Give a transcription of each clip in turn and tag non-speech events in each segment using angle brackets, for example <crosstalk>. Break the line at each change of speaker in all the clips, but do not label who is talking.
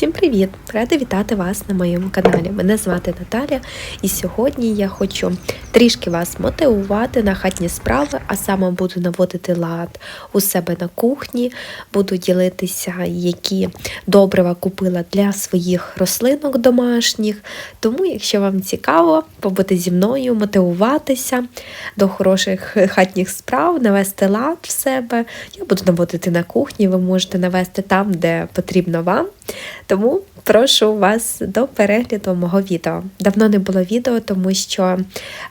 Всім привіт! Рада вітати вас на моєму каналі. Мене звати Наталя, і сьогодні я хочу трішки вас мотивувати на хатні справи, а саме буду наводити лад у себе на кухні, буду ділитися, які добрива купила для своїх рослинок домашніх. Тому, якщо вам цікаво, побути зі мною, мотивуватися до хороших хатніх справ, навести лад в себе, я буду наводити на кухні, ви можете навести там, де потрібно вам. Тому прошу вас до перегляду мого відео. Давно не було відео, тому що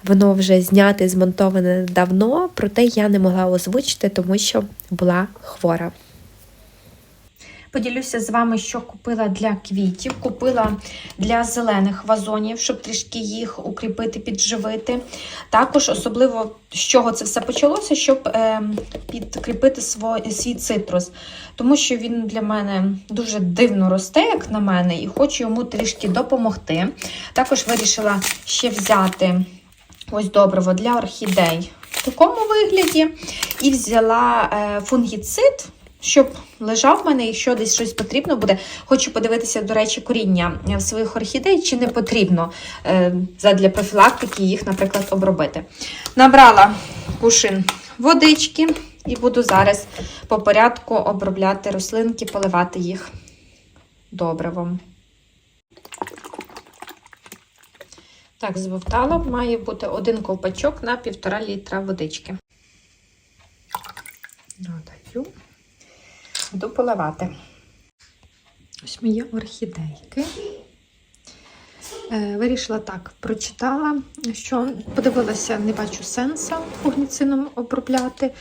воно вже зняте, змонтоване давно, проте я не могла озвучити, тому що була хвора.
Поділюся з вами, що купила для квітів. Купила для зелених вазонів, щоб трішки їх укріпити, підживити. Також, особливо, з чого це все почалося, щоб е, підкріпити свій, свій цитрус. Тому що він для мене дуже дивно росте, як на мене, і хочу йому трішки допомогти. Також вирішила ще взяти ось добриво для орхідей в такому вигляді. І взяла е, фунгіцид щоб лежав в мене, якщо десь щось потрібно буде. Хочу подивитися, до речі, коріння своїх орхідей, чи не потрібно е, задля профілактики їх, наприклад, обробити. Набрала кушин водички і буду зараз по порядку обробляти рослинки, поливати їх добривом. Так, збовтала, має бути один ковпачок на півтора літра водички. Додаю буду поливати. Ось мої орхідейки. Е, Вирішила так, прочитала, що подивилася, не бачу сенсу фугніцином обробляти,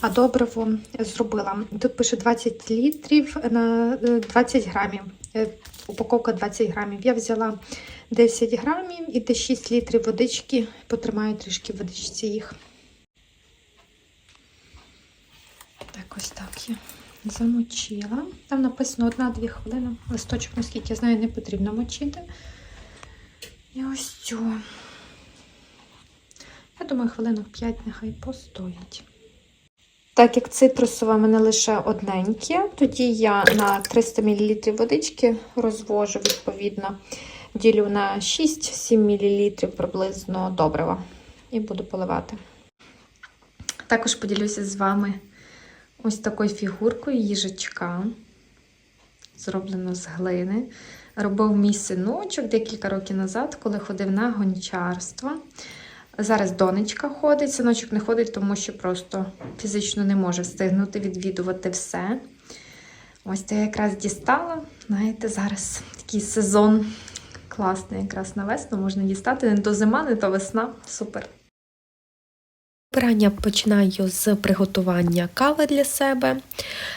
а добриво зробила. Тут пише 20 літрів на 20 грамів. Е, Упаковка 20 грамів. Я взяла 10 грамів і десь 6 літрів водички, потримаю трішки водичці їх. Так, ось так є замочила. Там написано 1-2 хвилини. Листочок, наскільки я знаю, не потрібно мочити. І ось цю. Я думаю, хвилинок 5 нехай постоїть. Так як цитрусова мене лише одненьке, тоді я на 300 мл водички розвожу, відповідно, ділю на 6-7 мл приблизно добрива. І буду поливати. Також поділюся з вами ось такою фігуркою їжачка, зроблено з глини. Робив мій синочок декілька років назад, коли ходив на гончарство. Зараз донечка ходить, синочок не ходить, тому що просто фізично не може встигнути відвідувати все. Ось це я якраз дістала. Знаєте, зараз такий сезон класний, якраз на весну можна дістати. Не то зима, не то весна. Супер.
Прання починаю з приготування кави для себе.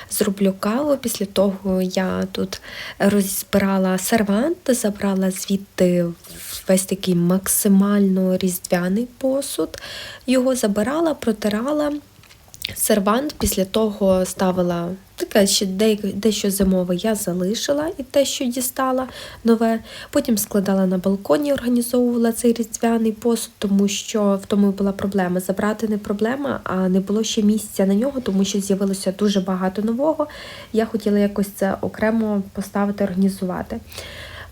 Зроблю каву. Після того я тут розбирала сервант, забрала звідти весь такий максимально різдвяний посуд. Його забирала, протирала. Сервант після того ставила таке ще дещо зимове я залишила і те, що дістала нове. Потім складала на балконі, організовувала цей різдвяний посуд, тому що в тому була проблема. Забрати не проблема, а не було ще місця на нього, тому що з'явилося дуже багато нового. Я хотіла якось це окремо поставити, організувати.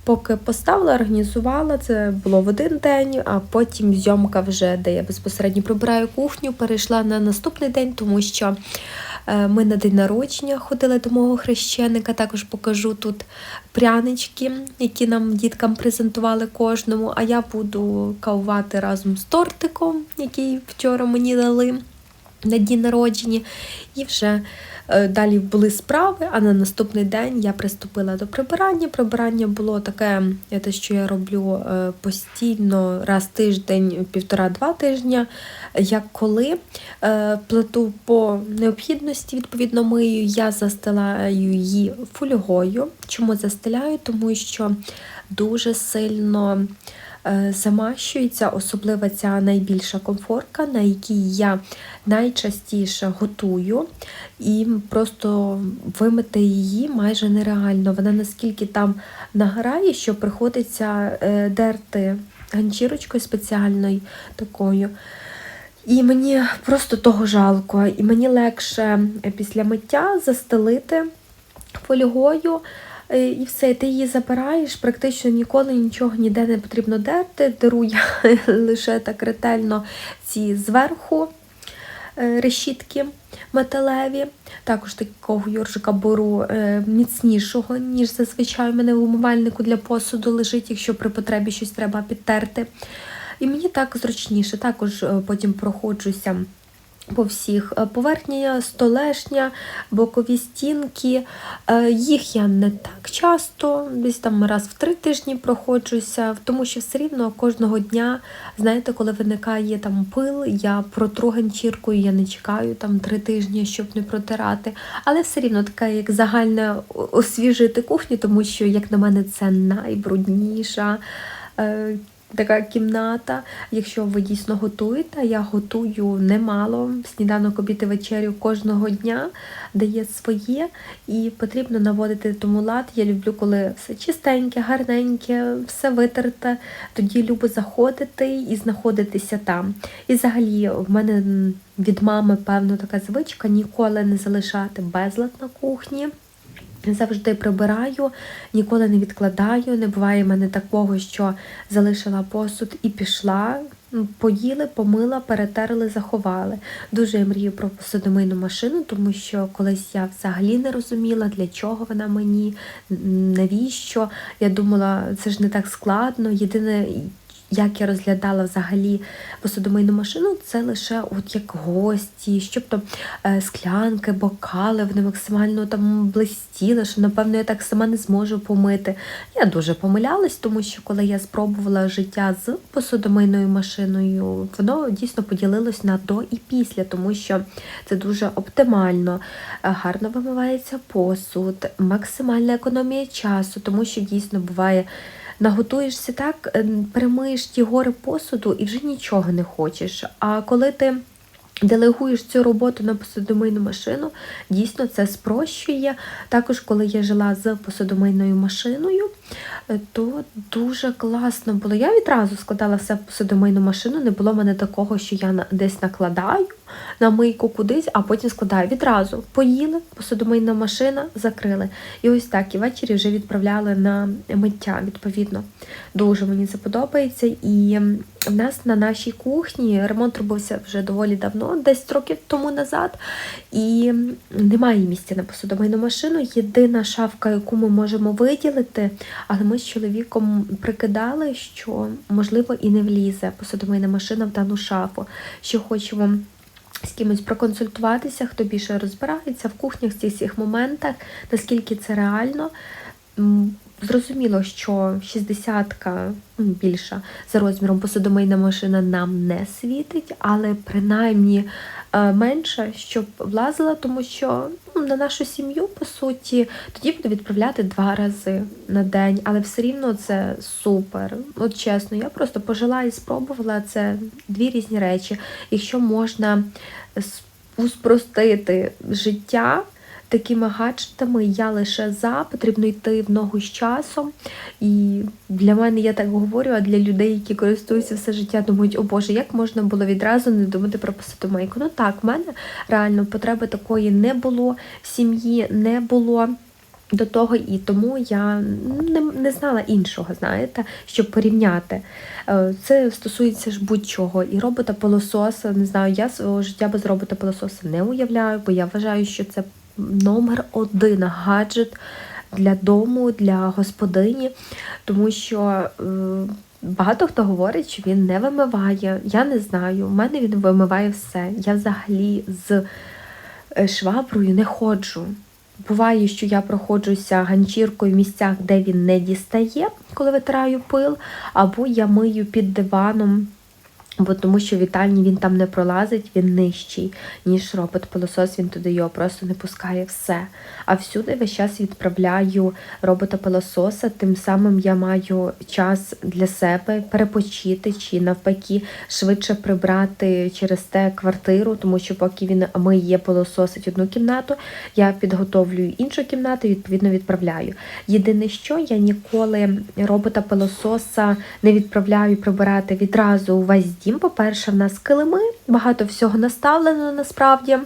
Поки поставила, організувала, це було в один день, а потім зйомка вже, де я безпосередньо прибираю кухню, перейшла на наступний день, тому що е, ми на день народження ходили до мого хрещеника. Також покажу тут прянички, які нам діткам презентували кожному. А я буду кавувати разом з тортиком, який вчора мені дали на дні народження. І вже Е, далі були справи, а на наступний день я приступила до прибирання. Прибирання було таке, те, що я роблю е, постійно раз тиждень, півтора-два тижня. Як коли е, плиту по необхідності, відповідно, мию, я застилаю її фольгою. Чому застеляю? Тому що дуже сильно. Е, замащується, особливо ця найбільша комфорка, на якій я найчастіше готую, і просто вимити її майже нереально. Вона наскільки там награє, що приходиться е, дерти ганчірочкою спеціальною такою. І мені просто того жалко, і мені легше після миття застелити фольгою. Е, І все, ти її забираєш, практично ніколи нічого ніде не потрібно дерти. Деру я <laughs> лише так ретельно ці зверху е, решітки металеві. Також такого йоржика беру е, міцнішого, ніж зазвичай у мене в умивальнику для посуду лежить, якщо при потребі щось треба підтерти. І мені так зручніше. Також потім проходжуся по всіх е, поверхня, столешня, бокові стінки. Е, Їх я не так часто, десь там раз в три тижні проходжуся, тому що все рівно кожного дня, знаєте, коли виникає там пил, я протру ганчіркою, я не чекаю там три тижні, щоб не протирати. Але все рівно таке, як загальне освіжити кухню, тому що, як на мене, це найбрудніша. Така кімната, якщо ви дійсно готуєте, я готую немало сніданок, обід і вечерю кожного дня, дає своє, і потрібно наводити тому лад. Я люблю, коли все чистеньке, гарненьке, все витерте. Тоді люблю заходити і знаходитися там. І взагалі в мене від мами певно така звичка ніколи не залишати безлад на кухні. Завжди прибираю, ніколи не відкладаю. Не буває в мене такого, що залишила посуд і пішла. Поїли, помила, перетерли, заховали. Дуже я мрію про посудомийну машину, тому що колись я взагалі не розуміла, для чого вона мені, навіщо. Я думала, це ж не так складно. Єдине, як я розглядала взагалі посудомийну машину, це лише от як гості, щоб то е, склянки, бокали, вони максимально там блистіли, що напевно я так сама не зможу помити. Я дуже помилялась, тому що коли я спробувала життя з посудомийною машиною, воно дійсно поділилось на до і після, тому що це дуже оптимально, е, гарно вимивається посуд, максимальна економія часу, тому що дійсно буває. Наготуєшся так, е, перемиєш ті гори посуду і вже нічого не хочеш. А коли ти делегуєш цю роботу на посудомийну машину, дійсно це спрощує. Також, коли я жила з посудомийною машиною, то дуже класно було. Я відразу складала все в посудомийну машину, не було в мене такого, що я десь накладаю на мийку кудись, а потім складаю відразу. Поїли, посудомийна машина, закрили. І ось так, і ввечері вже відправляли на миття, відповідно. Дуже мені це подобається. І в нас на нашій кухні ремонт робився вже доволі давно, десь років тому назад. І немає місця на посудомийну машину. Єдина шафка, яку ми можемо виділити, але ми з чоловіком прикидали, що можливо і не влізе посудомийна машина в дану шафу. Що хочемо з кимось проконсультуватися, хто більше розбирається в кухнях в цих всіх моментах, наскільки це реально. Зрозуміло, що 60-ка більша за розміром посудомийна машина нам не світить, але принаймні е, менше, щоб влазила, тому що ну, на нашу сім'ю, по суті, тоді буду відправляти два рази на день, але все рівно це супер. От чесно, я просто пожила і спробувала це дві різні речі. Якщо можна спростити життя. Такими гаджетами я лише за, потрібно йти в ногу з часом. І для мене я так говорю, а для людей, які користуються все життя, думають, о Боже, як можна було відразу не думати про посудомийку? Ну так, в мене реально потреби такої не було, в сім'ї не було. До того і тому я не, не знала іншого, знаєте, щоб порівняти. Е, Це стосується ж будь-чого. І робота пилососа, не знаю, я свого життя без робота пилососа не уявляю, бо я вважаю, що це номер один гаджет для дому, для господині, тому що е, багато хто говорить, що він не вимиває. Я не знаю. У мене він вимиває все. Я взагалі з е, шваброю не ходжу. Буває, що я проходжуся ганчіркою в місцях, де він не дістає, коли витираю пил, або я мию під диваном, бо тому що вітальні він там не пролазить, він нижчий, ніж робот-пилосос, він туди його просто не пускає все. А всюди весь час відправляю робота-пилососа, тим самим я маю час для себе перепочити чи навпаки швидше прибрати через те квартиру, тому що поки він миє пилососить одну кімнату, я підготовлюю іншу кімнату і відповідно відправляю. Єдине, що я ніколи робота-пилососа не відправляю прибирати відразу увесь дім. По-перше, в нас килими, багато всього наставлено насправді.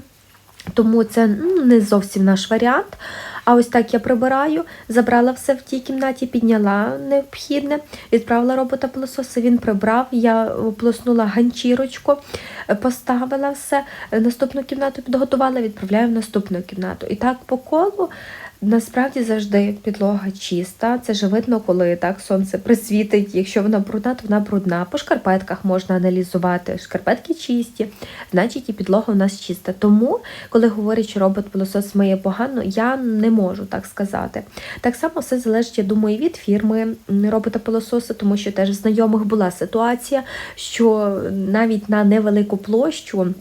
Тому це ну, не зовсім наш варіант. А ось так я прибираю, забрала все в тій кімнаті, підняла необхідне, відправила робота пилососа, він прибрав, я ополоснула ганчірочку, е, поставила все, е, наступну кімнату підготувала, відправляю в наступну кімнату. І так по колу. Насправді завжди підлога чиста. Це ж видно, коли так сонце присвітить. Якщо вона брудна, то вона брудна. По шкарпетках можна аналізувати. Шкарпетки чисті, значить і підлога у нас чиста. Тому, коли говорять, що робот пилосос миє погано, я не можу так сказати. Так само все залежить, я думаю, від фірми робота пилососа, тому що теж знайомих була ситуація, що навіть на невелику площу.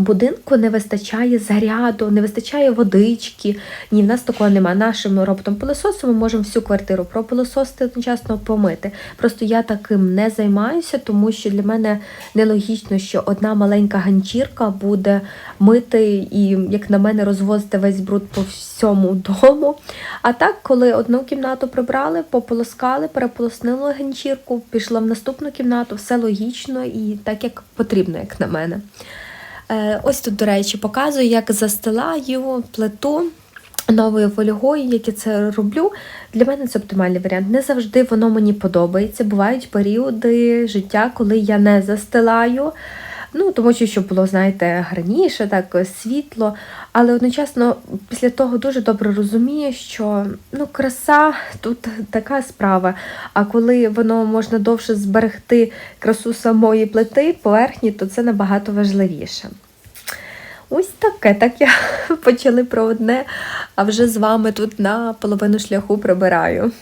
Будинку не вистачає заряду, не вистачає водички. Ні, в нас такого немає. Нашим роботом пилососу ми можемо всю квартиру пропилососити одночасно помити. Просто я таким не займаюся, тому що для мене нелогічно, що одна маленька ганчірка буде мити і, як на мене, розвозити весь бруд по всьому дому. А так, коли одну кімнату прибрали, пополоскали, переполоснили ганчірку, пішла в наступну кімнату, все логічно і так, як потрібно, як на мене. Е, Ось тут, до речі, показую, як застилаю плиту новою фольгою, як я це роблю. Для мене це оптимальний варіант. Не завжди воно мені подобається. Бувають періоди життя, коли я не застилаю. Ну, тому що щоб було, знаєте, гарніше, так світло. Але одночасно після того дуже добре розумію, що ну, краса тут така справа. А коли воно можна довше зберегти красу самої плити, поверхні, то це набагато важливіше. Ось таке, так я <laughs> почали про одне, а вже з вами тут на половину шляху прибираю.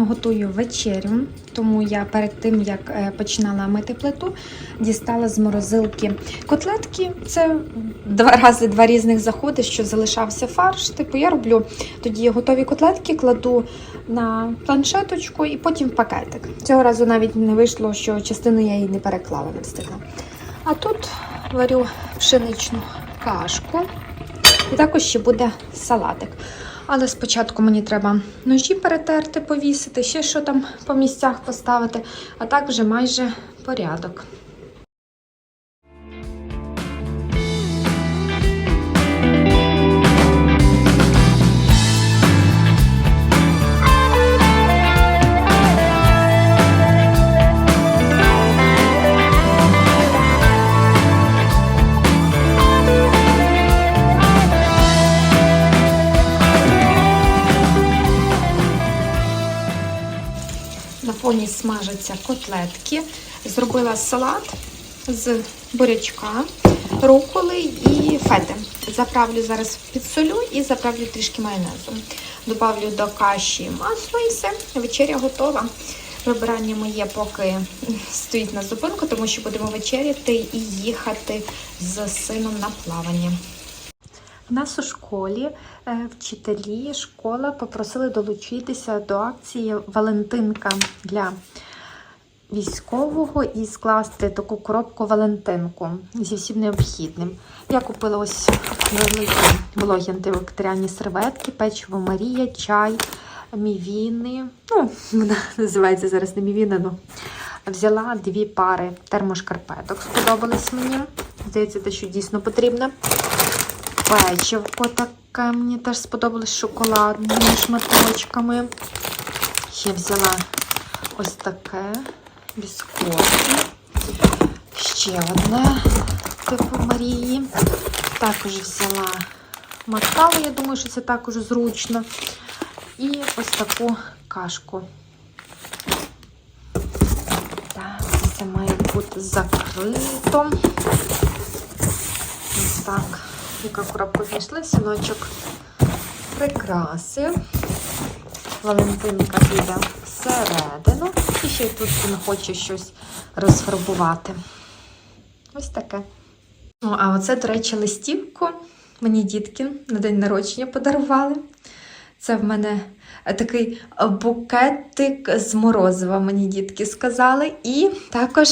Паралельно готую вечерю, тому я перед тим як е, починала мити плиту, дістала з морозилки котлетки. Це два рази два різних заходи, що залишався фарш. Типу я роблю тоді готові котлетки, кладу на планшеточку і потім в пакетик. Цього разу навіть не вийшло, що частину я її не переклала, не встигла. А тут варю пшеничну кашку. І також ще буде салатик. Але спочатку мені треба ножі перетерти, повісити, ще що там по місцях поставити, а так вже майже порядок. Фоні смажаться котлетки. Зробила салат з бурячка, руколи і фети. Заправлю зараз підсолю і заправлю трішки майонезу. Добавлю до каші масло і все. Вечеря готова. Прибирання моє поки стоїть на зупинку, тому що будемо вечеряти і їхати з сином на плавання. У нас у школі е, вчителі школа попросили долучитися до акції Валентинка для військового і скласти таку коробку Валентинку зі всім необхідним. Я купила ось великі вологі антибактеріальні серветки, печиво Марія, чай, мівіни. Ну, вона називається зараз не мівіна, ну. Взяла дві пари термошкарпеток. Сподобались мені. Здається, те, що дійсно потрібно. Печивко таке мені теж сподобалось шоколадними шматочками. Ще взяла ось таке біскотки. Ще одне типу Марії. Також взяла макаву, я думаю, що це також зручно. І ось таку кашку. Так, це має бути закрито. Ось так. Яка коробку знайшли, синочок прикрасив. Валентинка піде всередину. І ще й тут він хоче щось розфарбувати. Ось таке. Ну, а оце, до речі, листівку мені дітки на день народження подарували. Це в мене такий букетик з морозива, мені дітки сказали. І також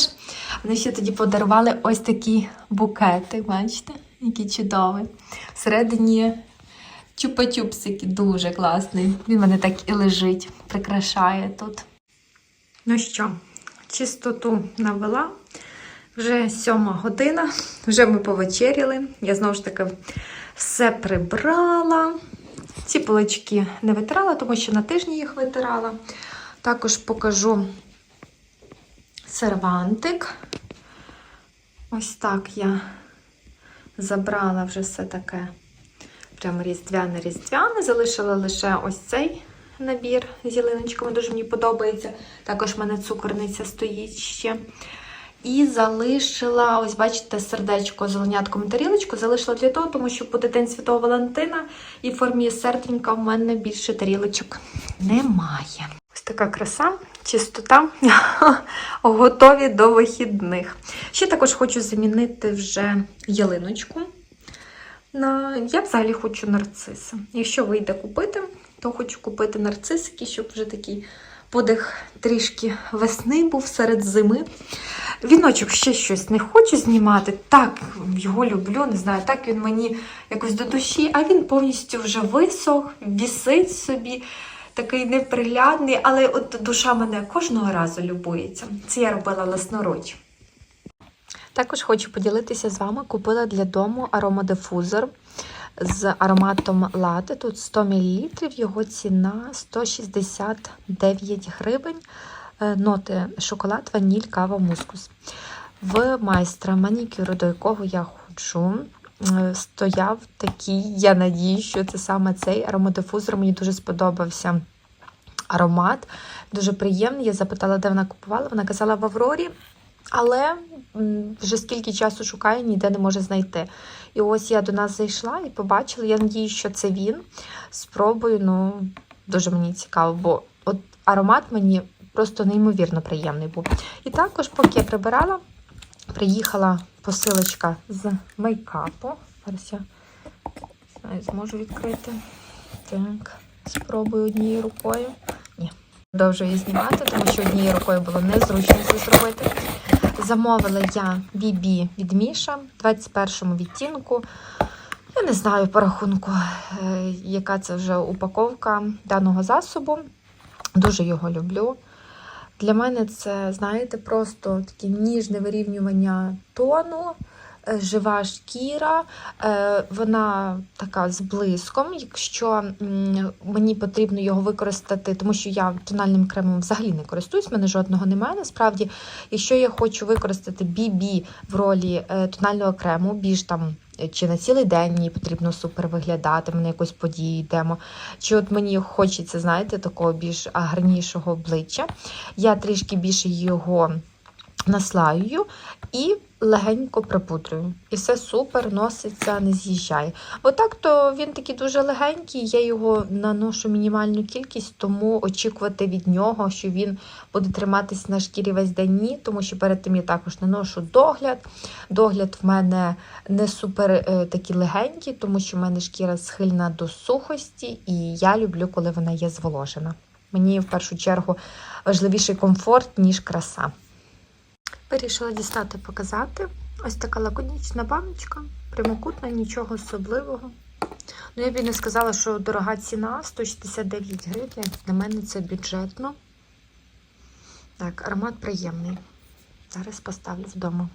вони ще тоді подарували ось такий букетик, бачите, який чудовий. Всередині чупа-чупсики дуже класний. Він мене так і лежить, прикрашає тут. Ну що, чистоту навела. Вже сьома година, вже ми повечеряли. Я знову ж таки все прибрала. Ці полички не витирала, тому що на тижні їх витирала. Також покажу сервантик. Ось так я забрала вже все таке прям різдвяне-різдвяне. Залишила лише ось цей набір з ялиночками, дуже мені подобається. Також в мене цукорниця стоїть ще. І залишила, ось бачите, сердечко зеленятком тарілочку. Залишила для того, тому що буде День Святого Валентина, і в формі серденька в мене більше тарілочок немає. Така краса, чистота, <laughs> готові до вихідних. Ще також хочу замінити вже ялиночку. Я взагалі хочу нарциси. Якщо вийде купити, то хочу купити нарцисики, щоб вже такий подих трішки весни був серед зими. Віночок ще щось не хочу знімати. Так, його люблю, не знаю, так він мені якось до душі, а він повністю вже висох, вісить собі, такий неприглядний, але от душа мене кожного разу любується. Це я робила власноруч. Також хочу поділитися з вами. Купила для дому аромадифузор з ароматом лати. Тут 100 мл, його ціна 169 гривень. Е, Ноти шоколад, ваніль, кава, мускус. В майстра манікюру, до якого я ходжу, стояв такий, я надію, що це саме цей аромадифузор. Мені дуже сподобався аромат. Дуже приємний. Я запитала, де вона купувала. Вона казала в Аврорі. Але вже скільки часу шукаю, ніде не може знайти. І ось я до нас зайшла і побачила. Я надію, що це він. Спробую, ну дуже мені цікаво, бо от аромат мені просто неймовірно приємний був. І також, поки я прибирала, приїхала посилочка з мейкапу. Зараз я знаю, зможу відкрити. Так, спробую однією рукою. Ні. Продовжую її знімати, тому що однією рукою було незручно це зробити. Замовила я BB від Міша в 21 відтінку. Я не знаю по рахунку, е, яка це вже упаковка даного засобу. Дуже його люблю. Для мене це, знаєте, просто таке ніжне вирівнювання тону, е, жива шкіра. Е, Вона така з блиском. Якщо мені потрібно його використати, тому що я тональним кремом взагалі не користуюсь, в мене жодного немає. Насправді, якщо я хочу використати BB в ролі е, тонального крему, більш там чи на цілий день мені потрібно супер виглядати, ми на якусь подію йдемо. Чи от мені хочеться, знаєте, такого більш гарнішого обличчя. Я трішки більше його наслаюю і легенько припудрюю. І все супер, носиться, не з'їжджає. Отак то він такий дуже легенький, я його наношу мінімальну кількість, тому очікувати від нього, що він буде триматись на шкірі весь день ні, тому що перед тим я також наношу догляд. Догляд в мене не супер е, такий легенький, тому що в мене шкіра схильна до сухості, і я люблю, коли вона є зволожена. Мені в першу чергу важливіший комфорт, ніж краса. Вирішила дістати, показати. Ось така лаконічна баночка, прямокутна, нічого особливого. Ну, я б і не сказала, що дорога ціна 169 гривень. Для мене це бюджетно. Так, аромат приємний. Зараз поставлю вдома.